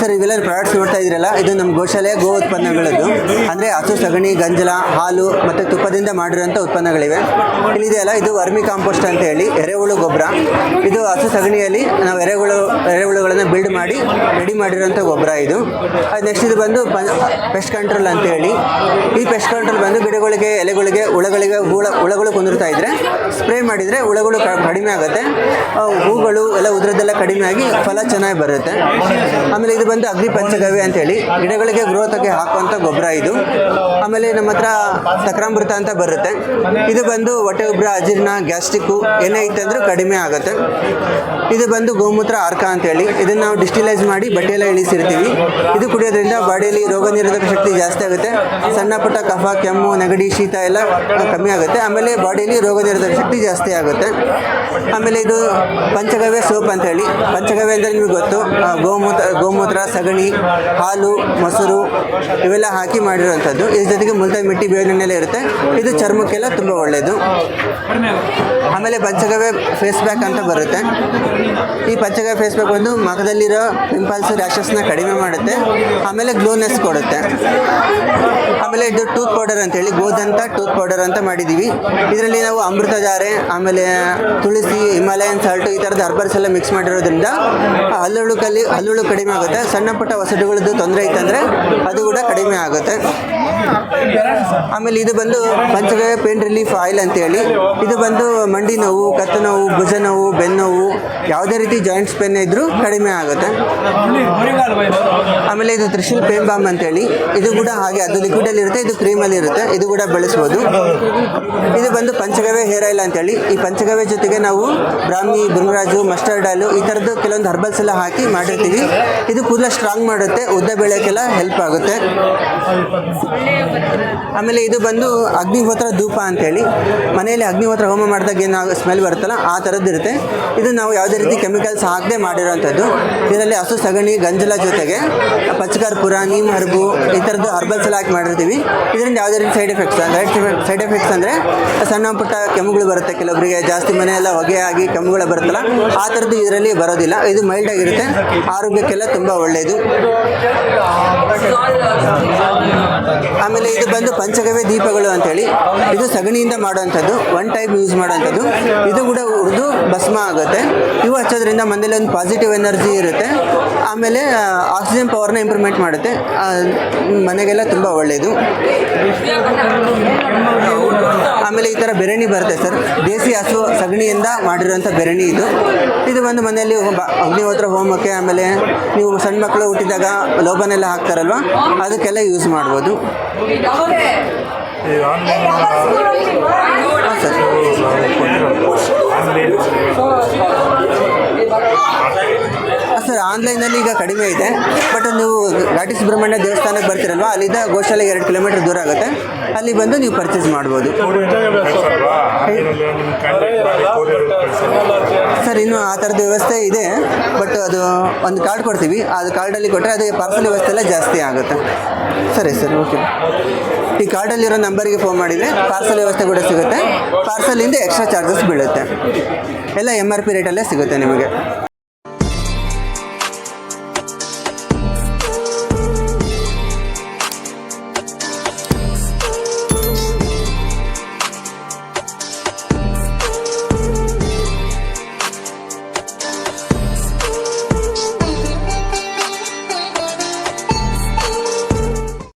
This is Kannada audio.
ಸರ್, ಇವೆಲ್ಲ ಪ್ರಾಡಕ್ಟ್ಸ್ ನೋಡ್ತಾ ಇದ್ರಲ್ಲ ಇದು ನಮ್ಮ ಗೋಶಾಲೆಯ ಗೋ ಉತ್ಪನ್ನಗಳದ್ದು. ಅಂದರೆ ಹಸು, ಸಗಣಿ, ಗಂಜಲ, ಹಾಲು ಮತ್ತು ತುಪ್ಪದಿಂದ ಮಾಡಿರೋಂಥ ಉತ್ಪನ್ನಗಳಿವೆ. ಇಲ್ಲಿದೆಯಲ್ಲ ಇದು ವರ್ಮಿ ಕಾಂಪೋಸ್ಟ್ ಅಂತ ಹೇಳಿ, ಎರೆಹುಳು ಗೊಬ್ಬರ. ಇದು ಹಸು, ಸಗಣಿಯಲ್ಲಿ ನಾವು ಎರೆಹುಳು, ಎರೆಹುಳುಗಳನ್ನು ಬಿಲ್ಡ್ ಮಾಡಿ ರೆಡಿ ಮಾಡಿರೋಂಥ ಗೊಬ್ಬರ ಇದು. ಅದು ನೆಕ್ಸ್ಟ್ ಇದು ಬಂದು ಪೆಸ್ಟ್ ಕಂಟ್ರೋಲ್ ಅಂತ ಹೇಳಿ. ಈ ಪೆಸ್ಟ್ ಕಂಟ್ರೋಲ್ ಬಂದು ಗಿಡಗಳಿಗೆ, ಎಲೆಗಳಿಗೆ, ಹುಳಗಳಿಗೆ, ಹುಳ, ಹುಳಗಳು ಕುಂದಿರ್ತಾ ಇದ್ರೆ ಸ್ಪ್ರೇ ಮಾಡಿದರೆ ಹುಳಗಳು ಕಡಿಮೆ ಆಗುತ್ತೆ. ಹೂಗಳು ಎಲ್ಲ ಉದ್ರದ್ದೆಲ್ಲ ಕಡಿಮೆ ಆಗಿ ಫಲ ಚೆನ್ನಾಗಿ ಬರುತ್ತೆ. ಆಮೇಲೆ ಇದು ಬಂದು ಅಗ್ನಿ ಪಂಚಗವ್ಯ ಅಂತೇಳಿ ಗಿಡಗಳಿಗೆ ಗ್ರೋತಕ್ಕೆ ಹಾಕುವಂಥ ಗೊಬ್ಬರ ಇದು. ಆಮೇಲೆ ನಮ್ಮ ಹತ್ರ ಸಕ್ರಾಮೃತ ಅಂತ ಬರುತ್ತೆ. ಇದು ಬಂದು ಹೊಟ್ಟೆ ಉಬ್ರ, ಅಜೀರ್ಣ, ಗ್ಯಾಸ್ಟ್ರಿಕ್ಕು ಏನೇ ಇತ್ತಂದ್ರೂ ಕಡಿಮೆ ಆಗುತ್ತೆ. ಇದು ಬಂದು ಗೋಮೂತ್ರ ಅರ್ಕ ಅಂತೇಳಿ. ಇದನ್ನು ನಾವು ಡಿಸ್ಟಿಲೈಸ್ ಮಾಡಿ ಬಟ್ಟೆಯೆಲ್ಲ ಇಳಿಸಿರ್ತೀವಿ. ಇದು ಕುಡಿಯೋದ್ರಿಂದ ಬಾಡಿಯಲ್ಲಿ ರೋಗ ನಿರೋಧಕ ಶಕ್ತಿ ಜಾಸ್ತಿ ಆಗುತ್ತೆ. ಸಣ್ಣ ಪುಟ್ಟ ಕಫ, ಕೆಮ್ಮು, ನೆಗಡಿ, ಶೀತ ಎಲ್ಲ ಕಮ್ಮಿ ಆಗುತ್ತೆ. ಆಮೇಲೆ ಬಾಡಿಯಲ್ಲಿ ರೋಗ ನಿರೋಧಕ ಶಕ್ತಿ ಜಾಸ್ತಿ ಆಗುತ್ತೆ. ಆಮೇಲೆ ಇದು ಪಂಚಗವ್ಯ ಸೋಪ್ ಅಂತ ಹೇಳಿ ಪಂಚಗವ್ಯ ಅಂದರೆ ನಿಮಗೆ ಗೊತ್ತು. ಗೋಮೂತ್ರ ಗೋಮೂತ್ರ ಸಗಣಿ, ಹಾಲು, ಮೊಸರು ಇವೆಲ್ಲ ಹಾಕಿ ಮಾಡಿರುವಂಥದ್ದು. ಇದ್ರ ಜೊತೆಗೆ ಮುಲ್ತಾಯಿ ಮಿಟ್ಟಿ ಬೇವಿನೆಲ್ಲ ಇರುತ್ತೆ. ಇದು ಚರ್ಮಕ್ಕೆಲ್ಲ ತುಂಬ ಒಳ್ಳೆಯದು ಆಮೇಲೆ ಪಂಚಗವ್ಯ ಫೇಸ್ ಪ್ಯಾಕ್ ಅಂತ ಬರುತ್ತೆ. ಈ ಪಂಚಗವ್ಯ ಫೇಸ್ ಪ್ಯಾಕ್ ಬಂದು ಮಗದಲ್ಲಿರೋ ಪಿಂಪಲ್ಸ್ ರ್ಯಾಷಸ್ನ ಕಡಿಮೆ ಮಾಡುತ್ತೆ. ಆಮೇಲೆ ಗ್ಲೋನೆಸ್ ಕೊಡುತ್ತೆ. ಆಮೇಲೆ ಇದು ಟೂತ್ ಪೌಡರ್ ಅಂತೇಳಿ ಗೋದಂತ ಟೂತ್ ಪೌಡರ್ ಅಂತ ಮಾಡಿದ್ದೀವಿ ಇದರಲ್ಲಿ ನಾವು ಅಮೃತಧಾರೆ ಆಮೇಲೆ ತುಳಸಿ, ಹಿಮಾಲಯನ್ ಸಾಲ್ಟು ಈ ಥರದ ಹರ್ಬರ್ಸ್ ಎಲ್ಲ ಮಿಕ್ಸ್ ಮಾಡಿರೋದ್ರಿಂದ ಹಲ್ಲುಳು ಕಲ್ಲಿ ಹಲ್ಲುಳು ಕಡಿಮೆ ಆಗುತ್ತೆ. ಸಣ್ಣ ಪುಟ್ಟ ವಸತಿಗಳದ್ದು ತೊಂದರೆ ಇತ್ತಂದರೆ ಅದು ಕೂಡ ಕಡಿಮೆ ಆಗುತ್ತೆ. ಆಮೇಲೆ ಇದು ಬಂದು ಪಂಚಗವ್ಯ ಪೇನ್ ರಿಲೀಫ್ ಆಯಿಲ್ ಅಂತೇಳಿ ಇದು ಬಂದು ಮಂಡಿ ನೋವು, ಕತ್ತು ನೋವು, ಭುಜ ನೋವು ಬೆನ್ನೋವು ಯಾವುದೇ ರೀತಿ ಜಾಯಿಂಟ್ಸ್ ಪೇನ್ ಇದ್ದರೂ ಕಡಿಮೆ ಆಗುತ್ತೆ. ಆಮೇಲೆ ಇದು ತ್ರಿಶೂಲ್ ಪೇನ್ ಬಾಮ್ ಅಂತೇಳಿ ಇದು ಕೂಡ ಹಾಗೆ, ಅದು ಇರುತ್ತೆ ಇದು ಕ್ರೀಮ್ ಅಲ್ಲಿ ಇರುತ್ತೆ ಇದು ಕೂಡ ಬಳಸ್ಬೋದು. ಇದು ಬಂದು ಪಂಚಗವ್ಯ ಹೇರ್ ಆಯಿಲ್ ಅಂತೇಳಿ. ಈ ಪಂಚಗವ್ಯ ಜೊತೆಗೆ ನಾವು ಬ್ರಾಹ್ಮಿ ಬೃಂಗರಾಜು ಮಸ್ಟರ್ಡ್ ಆಯಿಲು ಈ ಥರದ್ದು ಕೆಲವೊಂದು ಹರ್ಬಲ್ಸ್ ಎಲ್ಲ ಹಾಕಿ ಮಾಡಿರ್ತೀವಿ. ಇದು ಕೂದಲ ಸ್ಟ್ರಾಂಗ್ ಮಾಡುತ್ತೆ, ಉದ್ದ ಬೆಳೆಯೋಕ್ಕೆಲ್ಲ ಹೆಲ್ಪ್ ಆಗುತ್ತೆ. ಆಮೇಲೆ ಇದು ಬಂದು ಅಗ್ನಿಹೋತ್ರ ಧೂಪ ಅಂತೇಳಿ. ಮನೆಯಲ್ಲಿ ಅಗ್ನಿಹೋತ್ರ ಹೋಮ ಮಾಡಿದಾಗ ಏನು ಸ್ಮೆಲ್ ಬರುತ್ತಲ್ಲ, ಆ ಥರದ್ದು ಇರುತ್ತೆ. ಇದು ನಾವು ಯಾವುದೇ ರೀತಿ ಕೆಮಿಕಲ್ಸ್ ಹಾಕದೆ ಮಾಡಿರೋವಂಥದ್ದು ಇದರಲ್ಲಿ ಹಸು, ಸಗಣಿ, ಗಂಜಲ ಜೊತೆಗೆ ಪಚ್ಚಕರ್ಪುರ ನೀಮ್ ಹರ್ಬು ಈ ಥರದ್ದು ಹರ್ಬಲ್ಸ್ ಎಲ್ಲ ಹಾಕಿ ಮಾಡಿರ್ತೀವಿ. ಇದರಿಂದ ಯಾವುದೇ ರೀತಿ ಸೈಡ್ ಎಫೆಕ್ಟ್ಸ್ ಸೈಡ್ ಎಫೆಕ್ಟ್ಸ್ ಅಂದರೆ ಸಣ್ಣ ಪುಟ್ಟ ಕೆಮ್ಮುಗಳು ಬರುತ್ತೆ. ಕೆಲವೊಬ್ಬರಿಗೆ ಜಾಸ್ತಿ ಮನೆಯೆಲ್ಲ ಹೊಗೆ ಆಗಿ ಕೆಮ್ಮುಗಳು ಬರುತ್ತಲ್ಲ, ಆ ಥರದ್ದು ಇದರಲ್ಲಿ ಬರೋದಿಲ್ಲ. ಇದು ಮೈಲ್ಡ್ ಆಗಿರುತ್ತೆ. ಆರೋಗ್ಯಕ್ಕೆಲ್ಲ ತುಂಬ ಒಳ್ಳೆಯದು. ಆಮೇಲೆ ಇದು ಬಂದು ಪಂಚಗವ್ಯ ದೀಪಗಳು ಅಂತೇಳಿ. ಇದು ಸಗಣಿಯಿಂದ ಮಾಡುವಂಥದ್ದು. ಒನ್ ಟೈಪ್ ಯೂಸ್ ಮಾಡುವಂಥದ್ದು. ಇದು ಭಸ್ಮ ಆಗುತ್ತೆ. ಇವು ಹಚ್ಚೋದ್ರಿಂದ ಮನೇಲಿ ಒಂದು ಪಾಸಿಟಿವ್ ಎನರ್ಜಿ ಇರುತ್ತೆ. ಆಮೇಲೆ ಆಕ್ಸಿಜನ್ ಪವರ್ನ ಇಂಪ್ರೂವ್ಮೆಂಟ್ ಮಾಡುತ್ತೆ. ಮನೆಗೆಲ್ಲ ತುಂಬ ಒಳ್ಳೆಯದು ಆಮೇಲೆ ಈ ಥರ ಬೆರಣಿ ಬರುತ್ತೆ ಸರ್. ದೇಸಿ ಹಸು ಸಗಣಿಯಿಂದ ಮಾಡಿರೋಂಥ ಬೆರಣಿ ಇದು. ಇದು ಬಂದು ಮನೆಯಲ್ಲಿ ಬ- ಅಗ್ನಿಹೋತ್ರ ಹೋಮಕ್ಕೆ ಆಮೇಲೆ ನೀವು ಸಣ್ಣ ಮಕ್ಕಳು ಹುಟ್ಟಿದಾಗ ಲೋಬನೆಲ್ಲ ಹಾಕ್ತಾರಲ್ವ? ಅದಕ್ಕೆಲ್ಲ ಯೂಸ್ ಮಾಡ್ಬೋದು. ಸರ್. ಈಗ ಕಡಿಮೆ ಇದೆ. ಬಟ್ ನೀವು ಘಾಟಿ ಸುಬ್ರಹ್ಮಣ್ಯ ದೇವಸ್ಥಾನಕ್ಕೆ ಬರ್ತೀರಲ್ವ? ಅಲ್ಲಿಂದ ಗೋಶಾಲೆಗೆ ಎರಡು ಕಿಲೋಮೀಟರ್ ದೂರ ಆಗುತ್ತೆ. ಅಲ್ಲಿ ಬಂದು ನೀವು ಪರ್ಚೇಸ್ ಮಾಡ್ಬೋದು. ಸರ್ ಇನ್ನು ಆ ಥರದ ವ್ಯವಸ್ಥೆ ಇದೆ. ಬಟ್ ಅದು ಒಂದು ಕಾರ್ಡ್ ಕೊಡ್ತೀವಿ. ಅದು ಕಾರ್ಡಲ್ಲಿ ಕೊಟ್ಟರೆ ಅದು ಪಾರ್ಸಲ್ ವ್ಯವಸ್ಥೆ ಎಲ್ಲ ಜಾಸ್ತಿ ಆಗುತ್ತೆ. ಸರಿ, ಸರ್ ಓಕೆ ಈ ಕಾರ್ಡಲ್ಲಿರೋ ನಂಬರಿಗೆ ಫೋನ್ ಮಾಡಿದರೆ ಪಾರ್ಸಲ್ ವ್ಯವಸ್ಥೆ ಕೂಡ ಸಿಗುತ್ತೆ. ಪಾರ್ಸಲಿಂದ ಎಕ್ಸ್ಟ್ರಾ ಚಾರ್ಜಸ್ ಬೀಳುತ್ತೆ. ಎಲ್ಲ ಎಂ ಆರ್ ಪಿ ರೇಟಲ್ಲೇ ಸಿಗುತ್ತೆ ನಿಮಗೆ.